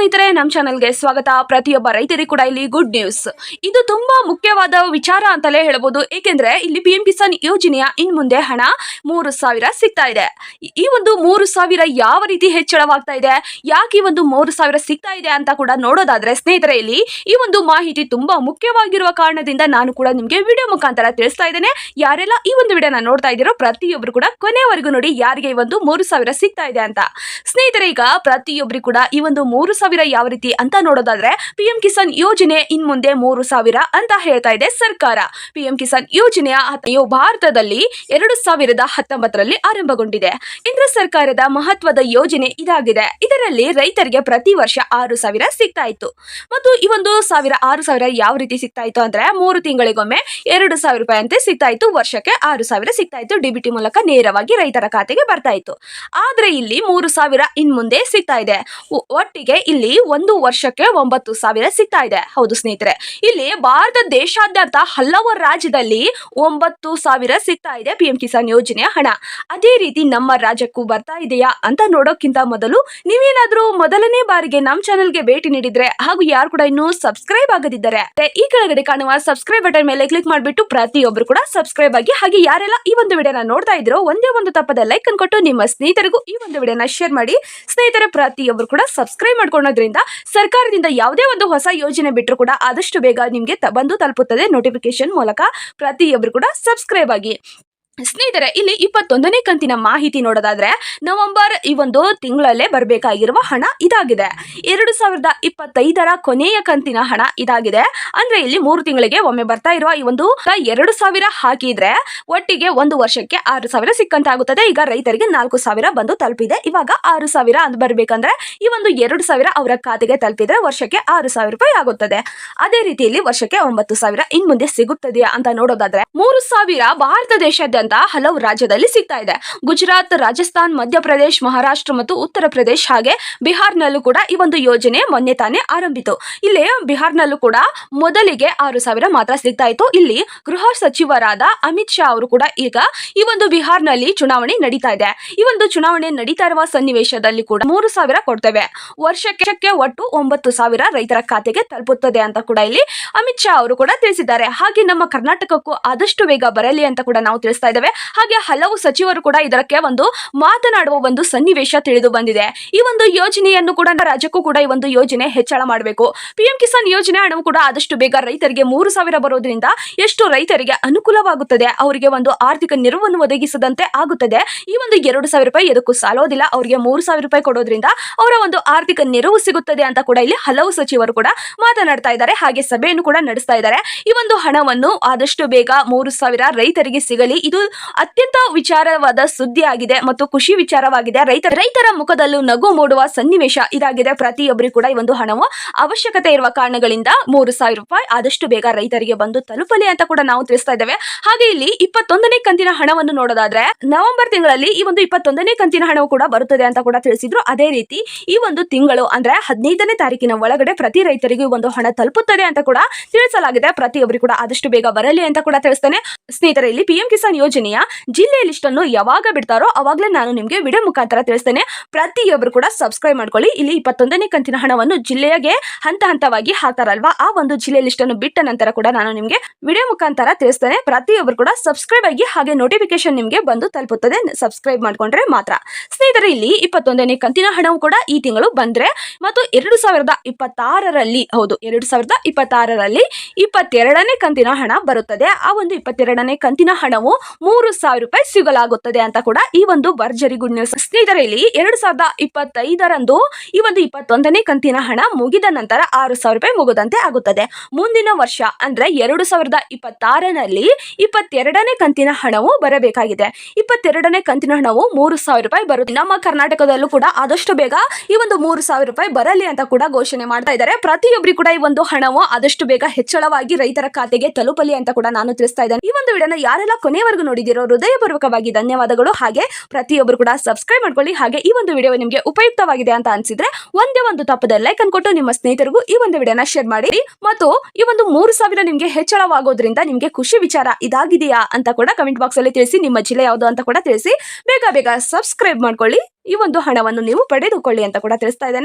ಸ್ನೇಹಿತರೆ ನಮ್ಮ ಚಾನಲ್ಗೆ ಸ್ವಾಗತ. ಪ್ರತಿಯೊಬ್ಬ ರೈತರಿಗೂ ಕೂಡ ಇಲ್ಲಿ ಗುಡ್ ನ್ಯೂಸ್ ಇದು ತುಂಬಾ ಮುಖ್ಯವಾದ ವಿಚಾರ ಅಂತಲೇ ಹೇಳಬಹುದು. ಏಕೆಂದ್ರೆ, ಇಲ್ಲಿ ಪಿ ಎಂ ಕಿಸಾನ್ ಯೋಜನೆಯ ಇನ್ ಮುಂದೆ ಹಣ ಮೂರು ಸಾವಿರ ಸಿಗ್ತಾ ಇದೆ. ಈ- ಈ ಒಂದು ಮೂರು ಸಾವಿರ ಯಾವ ರೀತಿ ಹೆಚ್ಚಳವಾಗ್ತಾ ಇದೆ? ಯಾಕೆ ಈ ಒಂದು ಮೂರು ಸಾವಿರ ಸಿಗ್ತಾ ಇದೆ ಅಂತ ಕೂಡ ನೋಡೋದಾದ್ರೆ, ಸ್ನೇಹಿತರೆ, ಇಲ್ಲಿ ಈ ಒಂದು ಮಾಹಿತಿ ತುಂಬಾ ಮುಖ್ಯವಾಗಿರುವ ಕಾರಣದಿಂದ ನಾನು ಕೂಡ ನಿಮಗೆ ವಿಡಿಯೋ ಮುಖಾಂತರ ತಿಳಿಸ್ತಾ ಇದ್ದೇನೆ. ಯಾರೆಲ್ಲ ಈ ಒಂದು ವಿಡಿಯೋನ ನೋಡ್ತಾ ಇದ್ದೀರೋ ಪ್ರತಿಯೊಬ್ಬರು ಕೂಡ ಕೊನೆವರೆಗೂ ನೋಡಿ ಯಾರಿಗೆ ಈ ಒಂದು ಮೂರು ಸಾವಿರ ಸಿಗ್ತಾ ಇದೆ ಅಂತ. ಸ್ನೇಹಿತರೆ, ಈಗ ಪ್ರತಿಯೊಬ್ಬರಿಗೂ ಕೂಡ ಈ ಒಂದು ಮೂರು ಸಾವಿರ ಯಾವ ರೀತಿ ಅಂತ ನೋಡೋದಾದ್ರೆ ಪಿಎಂ ಕಿಸಾನ್ ಯೋಜನೆ ಇನ್ ಮುಂದೆ ಮೂರು ಸಾವಿರ ಅಂತ ಹೇಳ್ತಾ ಇದೆ ಸರ್ಕಾರ. ಪಿಎಂ ಕಿಸಾನ್ ಯೋಜನೆಯ ಭಾರತದಲ್ಲಿ ಎರಡು ಸಾವಿರದ ಹತ್ತೊಂಬತ್ತರಲ್ಲಿ ಆರಂಭಗೊಂಡಿದೆ. ಕೇಂದ್ರ ಸರ್ಕಾರದ ಮಹತ್ವದ ಯೋಜನೆ ಇದಾಗಿದೆ. ಇದರಲ್ಲಿ ರೈತರಿಗೆ ಪ್ರತಿ ವರ್ಷ ಆರು ಸಾವಿರ ಸಿಗ್ತಾ ಇತ್ತು. ಮತ್ತು ಈ ಒಂದು ಸಾವಿರ ಆರು ಸಾವಿರ ಯಾವ ರೀತಿ ಸಿಗ್ತಾ ಇತ್ತು ಅಂದ್ರೆ ಮೂರು ತಿಂಗಳಿಗೊಮ್ಮೆ ಎರಡು ಸಾವಿರ ರೂಪಾಯಿ ಅಂತೆ ಸಿಗ್ತಾ ಇತ್ತು. ವರ್ಷಕ್ಕೆ ಆರು ಸಾವಿರ ಸಿಗ್ತಾ ಇತ್ತು. ಡಿಬಿಟಿ ಮೂಲಕ ನೇರವಾಗಿ ರೈತರ ಖಾತೆಗೆ ಬರ್ತಾ ಇತ್ತು. ಆದ್ರೆ ಇಲ್ಲಿ ಮೂರು ಸಾವಿರ ಇನ್ ಮುಂದೆ ಸಿಗ್ತಾ ಇದೆ. ಒಟ್ಟಿಗೆ ಇಲ್ಲಿ ಒಂದು ವರ್ಷಕ್ಕೆ ಒಂಬತ್ತು ಸಾವಿರ ಸಿಗ್ತಾ ಇದೆ. ಹೌದು ಸ್ನೇಹಿತರೆ, ಇಲ್ಲಿ ಭಾರತ ದೇಶಾದ್ಯಂತ ಹಲವು ರಾಜ್ಯದಲ್ಲಿ ಒಂಬತ್ತು ಸಾವಿರ ಸಿಗ್ತಾ ಇದೆ ಪಿ ಎಂ ಕಿಸಾನ್ ಯೋಜನೆಯ ಹಣ. ಅದೇ ರೀತಿ ನಮ್ಮ ರಾಜ್ಯಕ್ಕೂ ಬರ್ತಾ ಇದೆಯಾ ಅಂತ ನೋಡೋಕ್ಕಿಂತ ಮೊದಲು ನೀವೇನಾದ್ರೂ ಮೊದಲನೇ ಬಾರಿಗೆ ನಮ್ಮ ಚಾನೆಲ್ಗೆ ಭೇಟಿ ನೀಡಿದ್ರೆ ಹಾಗೂ ಯಾರು ಕೂಡ ಇನ್ನೂ ಸಬ್ಸ್ಕ್ರೈಬ್ ಆಗದಿದ್ದರೆ, ಈ ಕೆಳಗಡೆ ಕಾಣುವ ಸಬ್ಸ್ಕ್ರೈಬ್ ಬಟನ್ ಮೇಲೆ ಕ್ಲಿಕ್ ಮಾಡಿಬಿಟ್ಟು ಪ್ರತಿಯೊಬ್ಬರು ಕೂಡ ಸಬ್ಸ್ಕ್ರೈಬ್ ಆಗಿ ಹಾಗೆ ಯಾರೆಲ್ಲ ಈ ಒಂದು ವಿಡಿಯೋನ ನೋಡ್ತಾ ಇದ್ರೋ ಒಂದೇ ಒಂದು ತಪ್ಪದ ಲೈಕ್ ಅನ್ಕೊಟ್ಟು ನಿಮ್ಮ ಸ್ನೇಹಿತರಿಗೂ ಈ ಒಂದು ವಿಡಿಯೋನ ಶೇರ್ ಮಾಡಿ, ಸ್ನೇಹಿತರ ಪ್ರತಿಯೊಬ್ಬರು ಕೂಡ ಸಬ್ಸ್ಕ್ರೈಬ್ ಮಾಡ್ಕೊಳ್ಳೋದ್ರಿಂದ ಸರ್ಕಾರದಿಂದ ಯಾವುದೇ ಒಂದು ಹೊಸ ಯೋಜನೆ ಬಿಟ್ಟರು ಕೂಡ ಆದಷ್ಟು ಬೇಗ ನಿಮಗೆ ಬಂದು ತಲುಪುತ್ತದೆ ನೋಟಿಫಿಕೇಶನ್ ಮೂಲಕ. ಪ್ರತಿಯೊಬ್ಬರು ಕೂಡ ಸಬ್ಸ್ಕ್ರೈಬ್ ಆಗಿ. ಸ್ನೇಹಿತರೆ, ಇಲ್ಲಿ ಇಪ್ಪತ್ತೊಂದನೇ ಕಂತಿನ ಮಾಹಿತಿ ನೋಡೋದಾದ್ರೆ, ನವೆಂಬರ್ ಈ ಒಂದು ತಿಂಗಳಲ್ಲೇ ಬರಬೇಕಾಗಿರುವ ಹಣ ಇದಾಗಿದೆ. ಎರಡು ಸಾವಿರದ ಇಪ್ಪತ್ತೈದರ ಕೊನೆಯ ಕಂತಿನ ಹಣ ಇದಾಗಿದೆ. ಅಂದ್ರೆ ಇಲ್ಲಿ ಮೂರು ತಿಂಗಳಿಗೆ ಒಮ್ಮೆ ಬರ್ತಾ ಇರುವ ಈ ಒಂದು ಎರಡು ಸಾವಿರ ಹಾಕಿದ್ರೆ, ಒಟ್ಟಿಗೆ ಒಂದು ವರ್ಷಕ್ಕೆ ಆರು ಸಾವಿರ ಸಿಕ್ಕಂತಾಗುತ್ತದೆ. ಈಗ ರೈತರಿಗೆ ನಾಲ್ಕು ಸಾವಿರ ಬಂದು ತಲುಪಿದೆ. ಇವಾಗ ಆರು ಸಾವಿರ ಅಂತ ಬರ್ಬೇಕಂದ್ರೆ, ಈ ಒಂದು ಎರಡು ಸಾವಿರ ಅವರ ಖಾತೆಗೆ ತಲುಪಿದ್ರೆ ವರ್ಷಕ್ಕೆ ಆರು ಸಾವಿರ ರೂಪಾಯಿ ಆಗುತ್ತದೆ. ಅದೇ ರೀತಿಯಲ್ಲಿ ವರ್ಷಕ್ಕೆ ಒಂಬತ್ತು ಸಾವಿರ ಇನ್ ಮುಂದೆ ಸಿಗುತ್ತದೆ ಅಂತ ನೋಡೋದಾದ್ರೆ, ಮೂರು ಸಾವಿರ ಭಾರತ ದೇಶಾದ್ಯಂತ ಹಲವು ರಾಜ್ಯದಲ್ಲಿ ಸಿಗ್ತಾ ಇದೆ. ಗುಜರಾತ್, ರಾಜಸ್ಥಾನ್, ಮಧ್ಯಪ್ರದೇಶ್, ಮಹಾರಾಷ್ಟ್ರ ಮತ್ತು ಉತ್ತರ ಪ್ರದೇಶ್ ಹಾಗೆ ಬಿಹಾರ್ನಲ್ಲೂ ಕೂಡ ಈ ಒಂದು ಯೋಜನೆ ಮೊನ್ನೆ ತಾನೇ ಆರಂಭಿತು. ಇಲ್ಲಿ ಬಿಹಾರ್ನಲ್ಲೂ ಕೂಡ ಮೊದಲಿಗೆ ಆರು ಸಾವಿರ ಮಾತ್ರ ಸಿಗ್ತಾ ಇತ್ತು. ಇಲ್ಲಿ ಗೃಹ ಸಚಿವರಾದ ಅಮಿತ್ ಶಾ ಅವರು ಕೂಡ ಈಗ ಈ ಒಂದು ಬಿಹಾರ್ನಲ್ಲಿ ಚುನಾವಣೆ ನಡೀತಾ ಇದೆ. ಈ ಒಂದು ಚುನಾವಣೆ ನಡೀತಾ ಇರುವ ಸನ್ನಿವೇಶದಲ್ಲಿ ಕೂಡ ಮೂರು ಸಾವಿರ ಕೊಡ್ತೇವೆ. ವರ್ಷಕ್ಕೆ ಒಟ್ಟು ಒಂಬತ್ತು ಸಾವಿರ ರೈತರ ಖಾತೆಗೆ ತಲುಪುತ್ತದೆ ಅಂತ ಕೂಡ ಇಲ್ಲಿ ಅಮಿತ್ ಶಾ ಅವರು ಕೂಡ ತಿಳಿಸಿದ್ದಾರೆ. ಹಾಗೆ ನಮ್ಮ ಕರ್ನಾಟಕಕ್ಕೂ ಆದಷ್ಟು ಬೇಗ ಬರಲಿ ಅಂತ ಕೂಡ ನಾವು ತಿಳಿಸ್ತಾ ಹಾಗೆ ಹಲವು ಸಚಿವರು ಕೂಡ ಇದಕ್ಕೆ ಒಂದು ಮಾತನಾಡುವ ಒಂದು ಸನ್ನಿವೇಶ ತಿಳಿದು ಬಂದಿದೆ. ಈ ಒಂದು ಯೋಜನೆಯನ್ನು ಕೂಡ ರಾಜ್ಯಕ್ಕೂ ಕೂಡ ಈ ಒಂದು ಯೋಜನೆ ಹೆಚ್ಚಳ ಮಾಡಬೇಕು. ಪಿಎಂ ಕಿಸಾನ್ ಯೋಜನೆ ಹಣವು ಕೂಡ ಆದಷ್ಟು ಬೇಗ ರೈತರಿಗೆ ಮೂರು ಸಾವಿರ ಬರೋದ್ರಿಂದ ಎಷ್ಟು ರೈತರಿಗೆ ಅನುಕೂಲವಾಗುತ್ತದೆ, ಅವರಿಗೆ ಒಂದು ಆರ್ಥಿಕ ನೆರವನ್ನು ಒದಗಿಸದಂತೆ ಆಗುತ್ತದೆ. ಈ ಒಂದು ಎರಡು ಸಾವಿರ ರೂಪಾಯಿ ಎದಕ್ಕೂ ಸಾಲೋದಿಲ್ಲ, ಅವರಿಗೆ ಮೂರು ಸಾವಿರ ರೂಪಾಯಿ ಕೊಡೋದ್ರಿಂದ ಅವರ ಒಂದು ಆರ್ಥಿಕ ನೆರವು ಸಿಗುತ್ತದೆ ಅಂತ ಕೂಡ ಇಲ್ಲಿ ಹಲವು ಸಚಿವರು ಕೂಡ ಮಾತನಾಡ್ತಾ ಇದ್ದಾರೆ. ಹಾಗೆ ಸಭೆಯನ್ನು ಕೂಡ ನಡೆಸ್ತಾ ಇದ್ದಾರೆ. ಈ ಒಂದು ಹಣವನ್ನು ಆದಷ್ಟು ಬೇಗ ಮೂರು ಸಾವಿರ ರೈತರಿಗೆ ಸಿಗಲಿ, ಇದು ಅತ್ಯಂತ ವಿಚಾರವಾದ ಸುದ್ದಿ ಆಗಿದೆ ಮತ್ತು ಖುಷಿ ವಿಚಾರವಾಗಿದೆ. ರೈತ ರೈತರ ಮುಖದಲ್ಲೂ ನಗು ಮೂಡುವ ಸನ್ನಿವೇಶ ಇದಾಗಿದೆ. ಪ್ರತಿಯೊಬ್ಬರಿಗೂ ಕೂಡ ಈ ಒಂದು ಹಣವು ಅವಶ್ಯಕತೆ ಇರುವ ಕಾರಣಗಳಿಂದ ಮೂರು ಸಾವಿರ ರೂಪಾಯಿ ಆದಷ್ಟು ಬೇಗ ರೈತರಿಗೆ ಬಂದು ತಲುಪಲಿ ಅಂತ ಕೂಡ ನಾವು ತಿಳಿಸ್ತಾ ಇದ್ದೇವೆ. ಹಾಗೆ ಇಲ್ಲಿ ಇಪ್ಪತ್ತೊಂದನೇ ಕಂತಿನ ಹಣವನ್ನು ನೋಡೋದಾದ್ರೆ, ನವೆಂಬರ್ ತಿಂಗಳಲ್ಲಿ ಈ ಒಂದು ಇಪ್ಪತ್ತೊಂದನೇ ಕಂತಿನ ಹಣವು ಕೂಡ ಬರುತ್ತದೆ ಅಂತ ಕೂಡ ತಿಳಿಸಿದ್ರು. ಅದೇ ರೀತಿ ಈ ಒಂದು ತಿಂಗಳು ಅಂದ್ರೆ ಹದಿನೈದನೇ ತಾರೀಕಿನ ಒಳಗಡೆ ಪ್ರತಿ ರೈತರಿಗೂ ಒಂದು ಹಣ ತಲುಪುತ್ತದೆ ಅಂತ ಕೂಡ ತಿಳಿಸಲಾಗಿದೆ. ಪ್ರತಿಯೊಬ್ಬರಿಗೂ ಕೂಡ ಆದಷ್ಟು ಬೇಗ ಬರಲಿ ಅಂತ ಕೂಡ ತಿಳಿಸ್ತೇನೆ. ಸ್ನೇಹಿತರೆ, ಇಲ್ಲಿ ಪಿಎಂ ಕಿಸಾನ್ ಯೋಜನೆಯ ಜಿಲ್ಲೆ ಲಿಸ್ಟ್ ಅನ್ನು ಯಾವಾಗ ಬಿಡ್ತಾರೋ ಅವಾಗಲೇ ನಾನು ನಿಮಗೆ ವಿಡಿಯೋ ಮುಖಾಂತರ ತಿಳಿಸ್ತೇನೆ. ಪ್ರತಿಯೊಬ್ಬರು ಕೂಡ ಸಬ್ಸ್ಕ್ರೈಬ್ ಮಾಡ್ಕೊಳ್ಳಿ. ಇಲ್ಲಿ ಇಪ್ಪತ್ತೊಂದನೇ ಕಂತಿನ ಹಣವನ್ನು ಜಿಲ್ಲೆಗೆ ಹಂತ ಹಂತವಾಗಿ ಹಾಕ್ತಾರಲ್ವಾ? ಆ ಒಂದು ಜಿಲ್ಲೆ ಲಿಸ್ಟ್ ಅನ್ನು ಬಿಟ್ಟ ನಂತರ ಕೂಡ ನಾನು ನಿಮಗೆ ವಿಡಿಯೋ ಮುಖಾಂತರ ತಿಳಿಸ್ತೇನೆ. ಪ್ರತಿಯೊಬ್ಬರು ಕೂಡ ಸಬ್ಸ್ಕ್ರೈಬ್ ಆಗಿ ಹಾಗೆ ನೋಟಿಫಿಕೇಶನ್ ನಿಮಗೆ ಬಂದು ತಲುಪುತ್ತದೆ. ಸಬ್ಸ್ಕ್ರೈಬ್ ಮಾಡ್ಕೊಂಡ್ರೆ ಮಾತ್ರ. ಸ್ನೇಹಿತರೆ, ಇಲ್ಲಿ ಇಪ್ಪತ್ತೊಂದನೇ ಕಂತಿನ ಹಣವು ಕೂಡ ಈ ತಿಂಗಳು ಬಂದ್ರೆ ಮತ್ತು ಎರಡು ಸಾವಿರದ ಇಪ್ಪತ್ತಾರರಲ್ಲಿ, ಹೌದು, ಎರಡು ಸಾವಿರದ ಇಪ್ಪತ್ತಾರರಲ್ಲಿ ಇಪ್ಪತ್ತೆರಡನೇ ಕಂತಿನ ಹಣ ಬರುತ್ತದೆ. ಆ ಒಂದು ಇಪ್ಪತ್ತೆರಡನೇ ಕಂತಿನ ಹಣವು ಮೂರು ಸಾವಿರ ರೂಪಾಯಿ ಸಿಗಲಾಗುತ್ತದೆ ಅಂತ ಕೂಡ ಈ ಒಂದು ಭರ್ಜರಿ ಗುಡ್ ನ್ಯೂಸ್. ಸ್ನೇಹಿತರೆ ಇಲ್ಲಿ ಎರಡು ಸಾವಿರದ ಇಪ್ಪತ್ತೈದರಂದು ಈ ಒಂದು ಇಪ್ಪತ್ತೊಂದನೇ ಕಂತಿನ ಹಣ ಮುಗಿದ ನಂತರ ಆರು ಸಾವಿರ ರೂಪಾಯಿ ಮುಗಿದಂತೆ ಆಗುತ್ತದೆ. ಮುಂದಿನ ವರ್ಷ ಅಂದ್ರೆ ಎರಡು ಸಾವಿರದ ಇಪ್ಪತ್ತಾರನಲ್ಲಿ ಇಪ್ಪತ್ತೆರಡನೇ ಕಂತಿನ ಹಣವು ಬರಬೇಕಾಗಿದೆ. ಇಪ್ಪತ್ತೆರಡನೇ ಕಂತಿನ ಹಣವು ಮೂರು ಸಾವಿರ ರೂಪಾಯಿ ಬರುತ್ತೆ. ನಮ್ಮ ಕರ್ನಾಟಕದಲ್ಲೂ ಕೂಡ ಆದಷ್ಟು ಬೇಗ ಈ ಒಂದು ಮೂರು ಸಾವಿರ ರೂಪಾಯಿ ಬರಲಿ ಅಂತ ಕೂಡ ಘೋಷಣೆ ಮಾಡ್ತಾ ಇದ್ದಾರೆ. ಪ್ರತಿಯೊಬ್ಬರು ಕೂಡ ಈ ಒಂದು ಹಣವು ಆದಷ್ಟು ಬೇಗ ಹೆಚ್ಚಳವಾಗಿ ರೈತರ ಖಾತೆಗೆ ತಲುಪಲಿ ಅಂತ ಕೂಡ ನಾನು ತಿಳಿಸ್ತಾ ಇದ್ದೇನೆ. ಈ ಒಂದು ವಿಡಿಯೋನ ಯಾರೆಲ್ಲ ಕೊನೆಯವರೆಗೂ ನೋಡಿದಿರೋ ಹೃದಯಪೂರ್ವಕವಾಗಿ ಧನ್ಯವಾದಗಳು. ಹಾಗೆ ಪ್ರತಿಯೊಬ್ಬರು ಕೂಡ ಸಬ್ಸ್ಕ್ರೈಬ್ ಮಾಡ್ಕೊಳ್ಳಿ. ಹಾಗೆ ಈ ಒಂದು ವಿಡಿಯೋ ನಿಮಗೆ ಉಪಯುಕ್ತವಾಗಿದೆ ಅಂತ ಅನ್ಸಿದ್ರೆ ಒಂದೇ ಒಂದು ತಪ್ಪದ ಲೈಕ್ ಅನ್ಕೊಟ್ಟು ನಿಮ್ಮ ಸ್ನೇಹಿತರಿಗೂ ಈ ಒಂದು ವಿಡಿಯೋನ ಶೇರ್ ಮಾಡಿ. ಮತ್ತು ಈ ಒಂದು ಮೂರು ಸಾವಿರ ನಿಮಗೆ ಹೆಚ್ಚಳವಾಗೋದ್ರಿಂದ ನಿಮಗೆ ಖುಷಿ ವಿಚಾರ ಇದಾಗಿದೆಯಾ ಅಂತ ಕೂಡ ಕಮೆಂಟ್ ಬಾಕ್ಸ್ ಅಲ್ಲಿ ತಿಳಿಸಿ, ನಿಮ್ಮ ಜಿಲ್ಲೆ ಯಾವುದು ಅಂತ ಕೂಡ ತಿಳಿಸಿ. ಬೇಗ ಬೇಗ ಸಬ್ಸ್ಕ್ರೈಬ್ ಮಾಡ್ಕೊಳ್ಳಿ. ಈ ಒಂದು ಹಣವನ್ನು ನೀವು ಪಡೆದುಕೊಳ್ಳಿ ಅಂತ ಕೂಡ ತಿಳಿಸ್ತಾ ಇದ್ದೇನೆ.